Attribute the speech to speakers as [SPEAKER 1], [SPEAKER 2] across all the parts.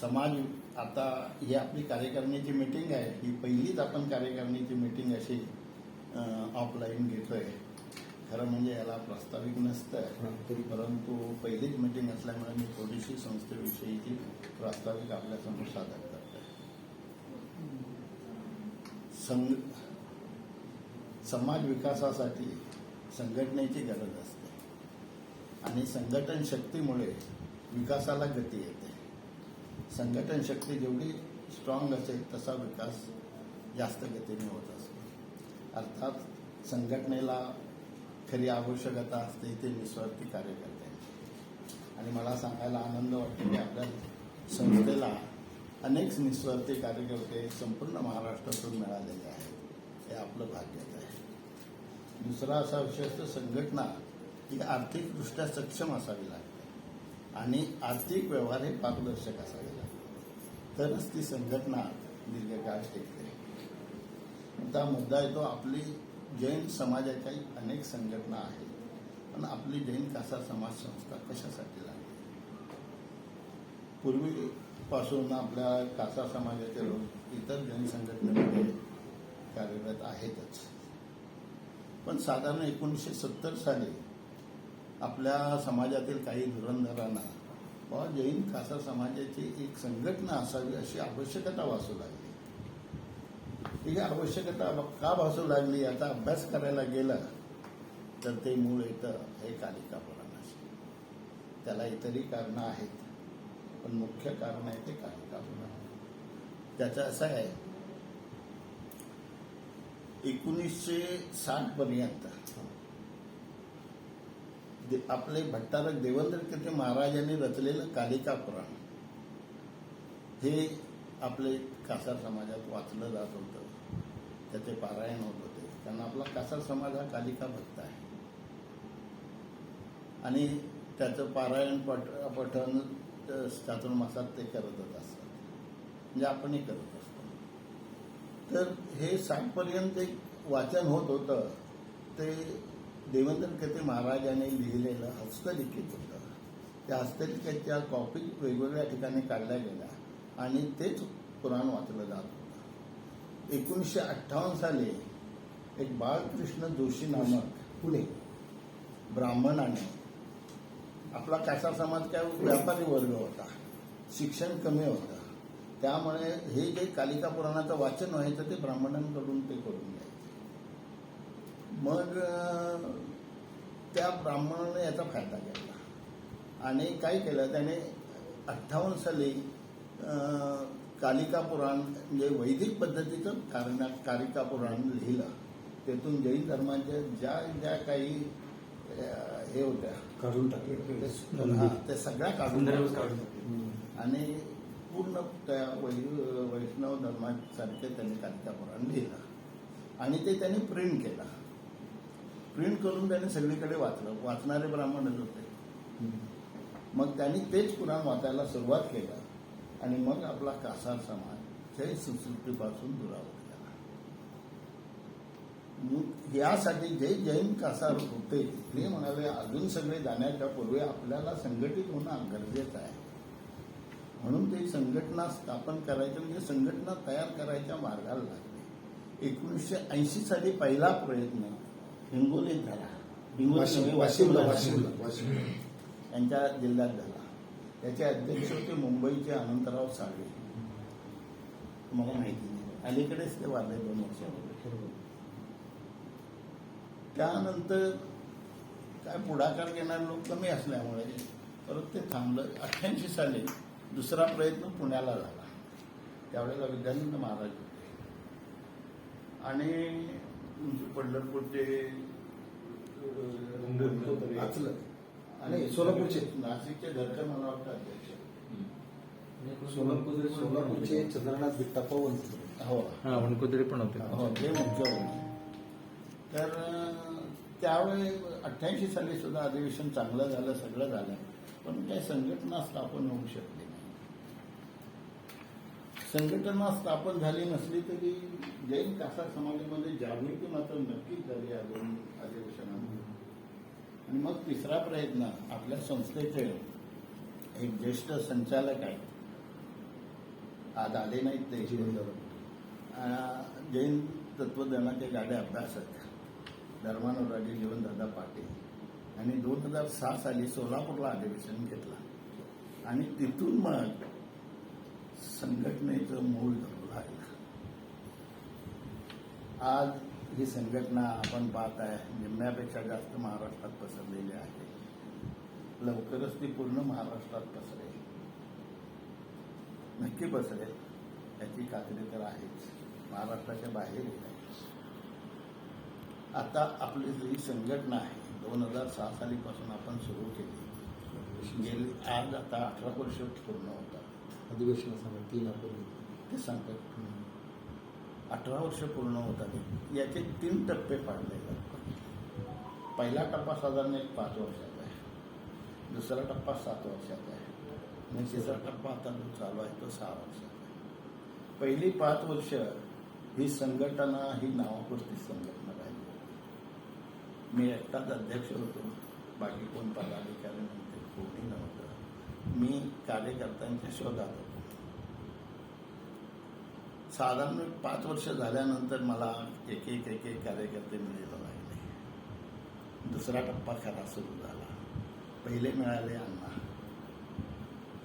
[SPEAKER 1] समाज आता ही आपली कार्यकारिणीची मीटिंग आहे ही पहिलीच आपण कार्यकारिणीची मीटिंग अशी ऑफलाईन घेतोय. खरं म्हणजे याला प्रास्ताविक नसतं. परंतु पहिलीच मीटिंग असल्यामुळे मी थोडीशी संस्थेविषयीची प्रास्ताविक आपल्यासमोर सादर करतोय. संघ समाज विकासासाठी संघटनेची गरज असते. आणि संघटन शक्तीमुळे विकासाला गती येते. संघटन शक्ती जेवढी स्ट्रॉंग असेल तसा विकास जास्त गतीने होत असतो. अर्थात संघटनेला खरी आवश्यकता असते ते निस्वार्थी कार्यकर्त्यांची आणि मला सांगायला आनंद वाटतो की आपल्या संस्थेला अनेक निस्वार्थी कार्यकर्ते संपूर्ण महाराष्ट्रातून मिळालेले आहेत. हे आपलं भाग्यच आहे. दुसरा असा विषय असतो संघटना ही आर्थिकदृष्ट्या सक्षम असावी लागते. आणि आर्थिक व्यवहार हे पारदर्शक असावे लागते. तरच ती संघटना दीर्घकाळ टिकते. आता मुद्दा येतो आपली जैन समाजाच्याही अनेक संघटना आहेत पण आपली जैन कासा समाज संस्था कशासाठी लागली पूर्वीपासून आपल्या कासा समाजाचे लोक इतर जैन संघटनेमध्ये कार्यरत आहेतच. पण साधारण एकोणीसशे सत्तर साली आपल्या समाजातील काही धुरंधरांना बाबा जैन खासा समाजाची एक संघटना असावी अशी आवश्यकता भासू लागली. ही आवश्यकता का भासू लागली याचा अभ्यास करायला गेला तर ते मूळ येतं हे कालिका पुराणाशी त्याला इतरही कारणं आहेत पण मुख्य कारण आहे ते कालिका पुराण त्याचं असं आहे एकोणीसशे साठ पर्यंत दे- आपले भट्टारक देवेंद्र कीर्ती महाराजांनी रचलेलं कालिका पुराण. हे आपले कासार समाजात वाचलं जात होतं. त्याचे पारायण होत होते. कारण आपला कासार समाज हा कालिका भक्त आहे. आणि त्याचं पारायण पठ पठण चातुर्मासात ते करतच असतात. म्हणजे आपणही करत असतो. तर हे साठपर्यंत एक वाचन होत होतं. ते देवेंद्र कथे महाराजांनी लिहिलेलं हस्तलिखित होतं. त्या हस्तलिखितच्या कॉपी वेगवेगळ्या ठिकाणी काढल्या गेल्या आणि तेच पुराण वाचलं जात होतं. एकोणीसशे अठ्ठावन्न साली एक बाळकृष्ण जोशी नामक
[SPEAKER 2] पुणे
[SPEAKER 1] ब्राह्मणाने आपला कासा समाज काय व्यापारी वर्ग होता. शिक्षण कमी होतं. त्यामुळे हे जे कालिका पुराणाचं वाचन व्हायचं ते ब्राह्मणांकडून ते करून मग त्या ब्राह्मणाने याचा फायदा घेतला. आणि काय केलं त्याने अठ्ठावन्न साली कालिका पुराण म्हणजे वैदिक पद्धतीचं कारण कालिका पुराण लिहिलं त्यातून जैन धर्माच्या ज्या ज्या काही हे होत्या
[SPEAKER 2] काढून टाकले
[SPEAKER 1] ते- सगळ्या काढून. आणि पूर्ण त्या वै- वैष्णव धर्मासारखे त्यांनी कालिका पुराण लिहिलं. आणि ते त्यांनी प्रिंट केलं. प्रिंट करून त्याने सगळीकडे वाचलं. वाचणारे ब्राह्मणच होते. मग त्यांनी तेच पुराण वाचायला सुरुवात केलं आणि मग आपला कासार समाज हे संस्कृतीपासून दुरावत गेला. मग यासाठी जे जैन कासार होते ते म्हणाले अजून सगळे जाण्याच्या पूर्वी आपल्याला संघटित होणं गरजेचं आहे. म्हणून ते संघटना स्थापन करायचं म्हणजे संघटना तयार करायच्या मार्गाला लागले. एकोणीसशे ऐंशी साली पहिला प्रयत्न हिंगोलीत झाला. हिंगोली
[SPEAKER 2] वाशिमला
[SPEAKER 1] वाशिमला.
[SPEAKER 2] वाशिमला वाशिम.
[SPEAKER 1] यांच्या जिल्ह्यात झाला. त्याचे अध्यक्ष होते मुंबईचे अनंतराव साळवे. तुम्हाला माहिती नाही. अलीकडेच ते वारले दोन वर्षापूर्वी त्यानंतर काय पुढाकार घेणारे लोक कमी असल्यामुळे परत ते थांबलं. अठ्ठ्याऐंशी साली दुसरा प्रयत्न पुण्याला झाला. त्यावेळेला विद्यानंद महाराज होते. आणि पंढरपूरचे अं, वाचलं
[SPEAKER 2] नाही, सोलापूरचे.
[SPEAKER 1] नाशिकचे धरकर मला वाटतं अध्यक्ष.
[SPEAKER 2] सोलापूर सोलापूरचे चंद्रनाथ बिट्टाप्पा पवन
[SPEAKER 1] हो.
[SPEAKER 3] हा वणकुद्रे पण होते.
[SPEAKER 1] हो तर त्यावेळी अठ्ठ्याऐंशी साली सुद्धा अधिवेशन चांगलं झालं सगळं झालं. पण काही संघटना स्थापन होऊ शकली. नाही संघटना स्थापन झाली नसली तरी जैन कासा समाजामध्ये जागृती मात्र नक्कीच झाली या दोन अधिवेशनामध्ये. आणि मग तिसरा प्रयत्न आपल्या संस्थेचे एक ज्येष्ठ संचालक आहेत. आज आले नाहीत ते. जैन तत्वज्ञानाच्या गाड्या अभ्यासक. धर्मानुरागी जीवनदादा पाटील. आणि दोन हजार सहा साली सोलापूरला अधिवेशन घेतला. आणि तिथून मग संघटनेचं मूळ धरू लागलं आज ही संघटना आपण पाहत आहे निम्म्यापेक्षा जास्त महाराष्ट्रात पसरलेली आहे. लवकरच ती पूर्ण महाराष्ट्रात पसरेल. नक्की पसरेल याची खात्री तर आहेच. महाराष्ट्राच्या बाहेर आहे आता आपली जी संघटना आहे दोन हजार सहा सालीपासून आपण सुरू केली. गेली आज आता अठरा वर्ष पूर्ण होतात.
[SPEAKER 2] अधिवेशनासमोर तीन आपण
[SPEAKER 1] ते सांगतात अठरा वर्ष पूर्ण होतात याचे तीन टप्पे पाडले जातात. पहिला टप्पा साधारण एक पाच वर्षाचा आहे. दुसरा टप्पा सात वर्षाचा आहे. आणि तिसरा टप्पा आता जो चालू आहे तो सहा वर्षाचा आहे. पहिली पाच वर्ष ही संघटना ही नावापुरती संघटना राहिली मी एकटाच अध्यक्ष होतो. बाकी कोण पदाधिकारी नव्हते कोणी नव्हतं. मी कार्यकर्त्यांच्या शोधात होतो. साधारण पाच वर्ष झाल्यानंतर मला एक एक एक एक कार्यकर्ते मिळायला लागले. दुसरा टप्पा खरा सुरू झाला. पहिले मिळाले अण्णा.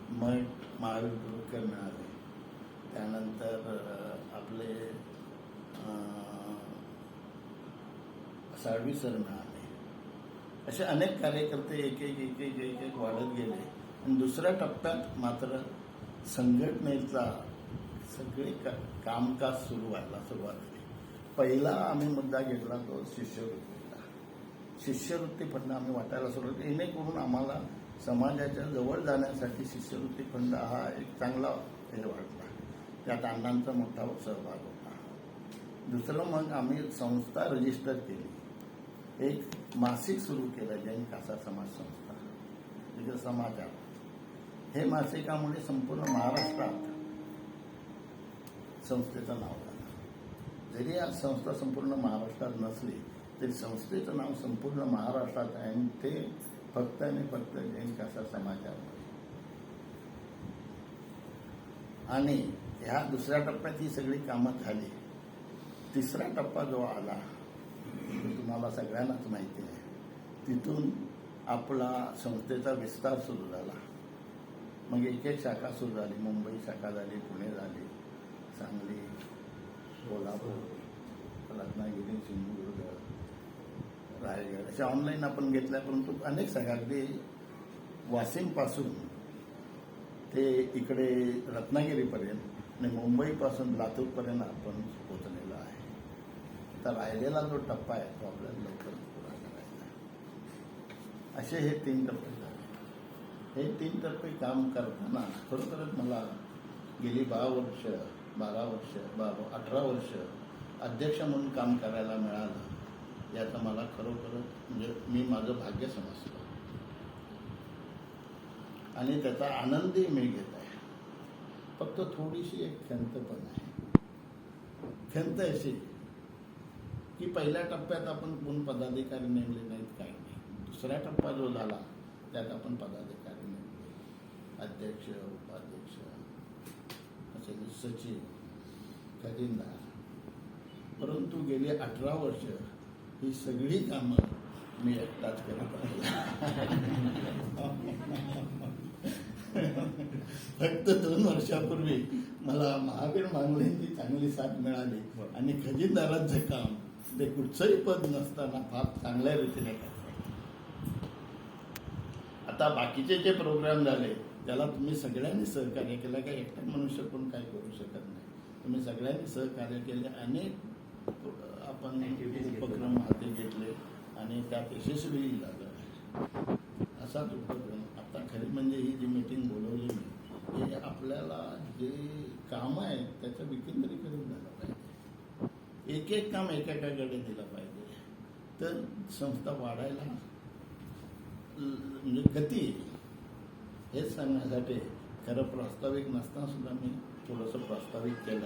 [SPEAKER 1] मग महावीर गुरुकर मिळाले. त्यानंतर आपले साळवी सर मिळाले. असे अनेक कार्यकर्ते एक एक एक एक एक एक वाढत गेले. आणि दुसऱ्या टप्प्यात मात्र संघटनेचा सगळे का कामकाज सुरू व्हायला सुरुवात केली पहिला आम्ही मुद्दा घेतला तो शिष्यवृत्तीचा. शिष्यवृत्ती फंड आम्ही वाटायला सुरुवात केली. जेणेकरून आम्हाला समाजाच्या जवळ जाण्यासाठी शिष्यवृत्ती फंड हा एक चांगला हे वाटला. त्यात अण्णांचा मोठा सहभाग होता. दुसरं मग आम्ही संस्था रजिस्टर केली. एक मासिक सुरू केलं जैन कासा समाज संस्था. तिथं समाजात हे मासिकामुळे संपूर्ण महाराष्ट्रात संस्थेचं नाव झालं. जरी आज संस्था संपूर्ण महाराष्ट्रात नसली तरी संस्थेचं नाव संपूर्ण महाराष्ट्रात आहे आणि ते फक्त आणि फक्त जैन कसा समाजामुळे आणि ह्या दुसऱ्या टप्प्यात ही सगळी कामं झाली. तिसरा टप्पा जो आला तुम्हाला सगळ्यांनाच माहिती आहे. तिथून आपला संस्थेचा विस्तार सुरू झाला. मग एक एक शाखा सुरू झाली. मुंबई शाखा झाली पुणे झाली सांगली कोल्हापूर रत्नागिरी सिंधुदुर्ग रायगड अशा ऑनलाईन आपण घेतल्या परंतु अनेक शाखा अगदी वाशिमपासून ते इकडे रत्नागिरीपर्यंत आणि मुंबईपासून लातूरपर्यंत आपण पोचलेलो आहे. तर राहिलेला जो टप्पा आहे तो आपल्याला लवकर पुरा करायचा आहे. असे हे तीन टप्पे. हे तीन तर्फे काम करताना खरोखरच मला गेली बारा वर्ष बारा वर्ष बारा अठरा वर्ष अध्यक्ष म्हणून काम करायला मिळालं याचं मला खरोखरच म्हणजे मी माझं भाग्य समजतो. आणि त्याचा आनंदही मी घेत आहे. फक्त थोडीशी एक खंत पण आहे. खंत अशी की पहिल्या टप्प्यात आपण कोण पदाधिकारी नेमले नाहीत काही नाही. दुसरा टप्पा जो झाला त्यात आपण पदाधिकारी अध्यक्ष उपाध्यक्ष असे सचिव खजिनदार. परंतु गेली अठरा वर्ष ही सगळी कामं मी एकटाच करत आहे. फक्त दोन वर्षापूर्वी मला महावीर मांगलेंची चांगली साथ मिळाली आणि खजिनदारांचं काम ते कुठचंही पद नसताना फार चांगल्या रीतीने करतात. आता बाकीचे जे प्रोग्राम झाले त्याला तुम्ही सगळ्यांनी सहकार्य केलं काय एकटा मनुष्य कोण काय करू शकत नाही. तुम्ही सगळ्यांनी सहकार्य केले अनेक आपण उपक्रम हाती घेतले आणि त्यात यशस्वी झालं. असाच उपक्रम आता खरी म्हणजे ही जी मीटिंग बोलवली मी हे आपल्याला जे कामं आहेत त्याचं विकेंद्रीकरण झालं पाहिजे. एक एक काम एकेकाकडे दिलं पाहिजे. तर संस्था वाढायला गती हेच सांगण्यासाठी खरं प्रास्ताविक नसताना सुद्धा मी थोडंसं प्रास्ताविक केलं.